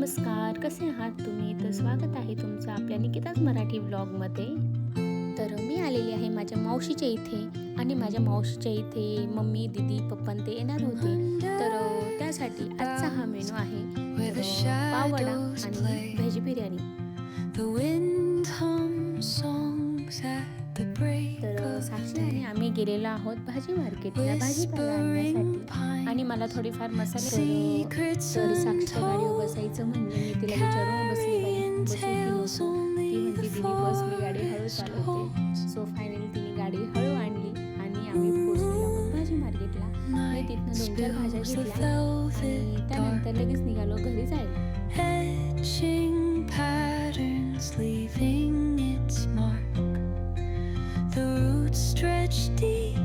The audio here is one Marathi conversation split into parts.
नमस्कार कसे आहात तुम्ही? तर स्वागत आहे तुमचं आपल्या निकिताच मराठी ब्लॉगमध्ये तर मी आलेली आहे माझ्या मावशीच्या इथे आणि माझ्या मावशीच्या इथे मम्मी दीदी पप्पन ते येणार होते. तर त्यासाठी आजचा हा मेनू आहे पावडा आणि व्हेज बिर्याणी. गेलेलो आहोत भाजी मार्केटला भाजीपाला आणण्यासाठी. आणि मला थोडीफार मसाले तर, साक्षीच्या untold, बसायचं म्हणलं मी तिला विचारून बसली बसू ती म्हणते दिदी बस मी गाडी हळू चालवते. सो फायनली तिने गाडी हळू आणली आणि आम्ही पोहोचलेलो आहोत भाजी मार्केटला. आणि तिथनं दोन चार भाज्या घेतल्या आणि त्यानंतर लगेच निघालो घरी जायला. The roots stretch deep,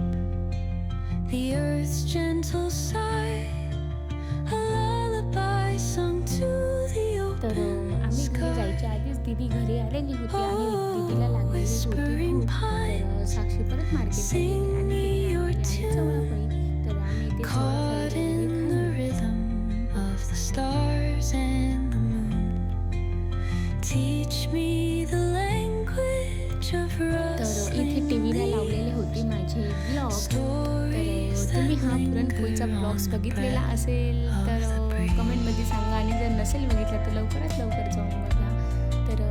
the earth's gentle sigh, a lullaby sung to the तर open आम्ही घरी sky. जायच्या आधीच दिदी घरी आलेली होती आणि दिदीला लागलेली होती Whispering भूक. तर साक्षी परत मार्केटला गेली आणि Sing your आली आहे चवळापळी. तर आम्ही ते Caught चवळापळी in वगैरे the खाल्ली. rhythm of the stars and the moon. Teach me the language of तर माझी ब्लॉग तर तुम्ही हा पुरणपोळीचा ब्लॉग्स बघितलेला असेल तर. कमेंटमध्ये सांगा आणि जर नसेल बघितलं तर लवकरात लवकर जाऊन बघा तर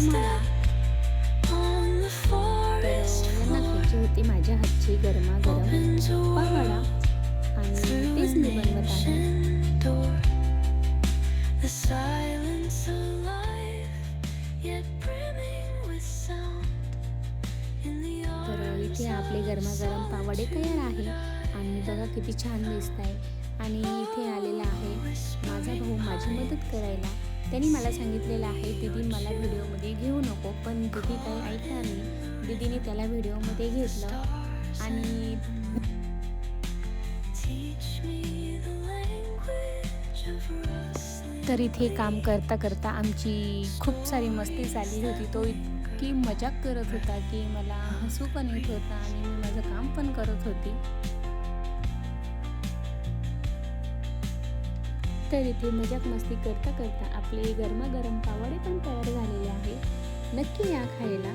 floor. खायची होती माझ्या हातची गरमागरम पावडा आणि तेच मी बनवत आहे. तर इथे आपले गरमागरम पावडे तयार आहे. आणि बघा किती छान दिसत आहे आणि इथे आलेला आहे माझा भाऊ माझी मदत करायला. त्यांनी मला सांगितलेलं आहे दीदी मला व्हिडिओमध्ये घेऊ दीदी काही ऐकणार नाही दीदीने त्याला व्हिडिओमध्ये घेतलं. आणि तर इथे काम करता करता आमची खूप सारी मस्ती झाली होती. तो इतकी मजाक करत होता की मला हसू पण येत होता आणि मी माझं काम पण करत होती. तर इथे मजाक मस्ती करता करता आपले गरमागरम पावडे पण तयार झालेले आहे. नक्की या खायला.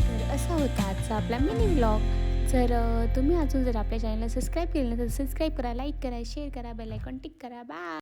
तर असा होता आजचा आपला मिनी ब्लॉग जर तुम्ही अजून जर आपल्या चॅनलला सबस्क्राईब केलं नसेल तर सबस्क्राईब करा लाईक करा शेअर करा बेल आयकॉन टिक करा. बाय